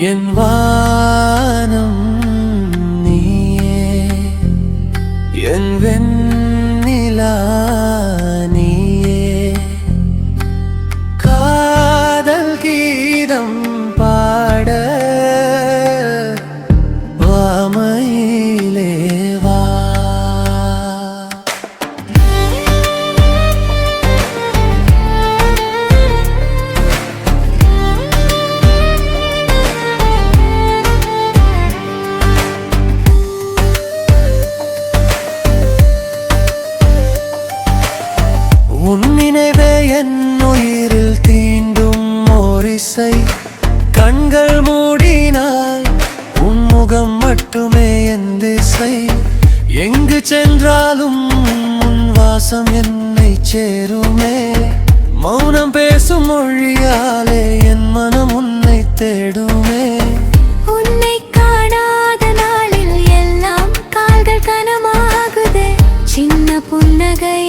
என் வா உன் நினைவே என் உயிரில் தீண்டும் ஓரிசை. கண்கள் மூடினால் உன் முகம் மட்டுமே என் திசை. எங்கு சென்றாலும் உன் வாசம் என்னை சேருமே. மௌனம் பேசும் மொழியாலே என் மனம் உன்னை தேடுமே. உன்னை காணாத நாளில் எல்லாம் கால்கள் கனமாகுதே. சின்ன புன்னகையால்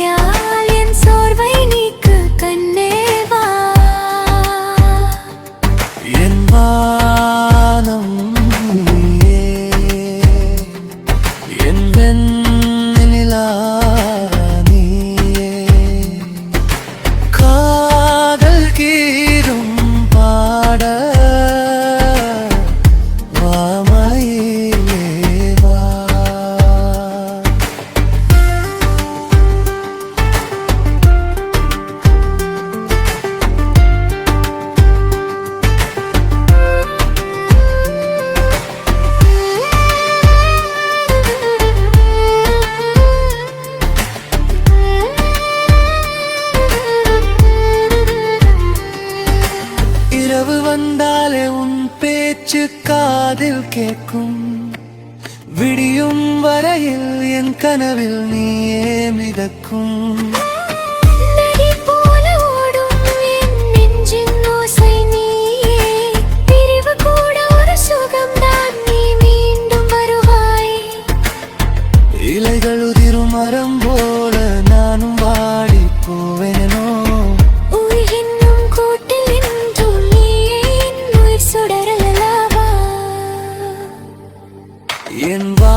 பேச்சு காதில் கேட்கும் விடியும் வரையில் என் கனவில் நீயே மிதக்கும். என் வா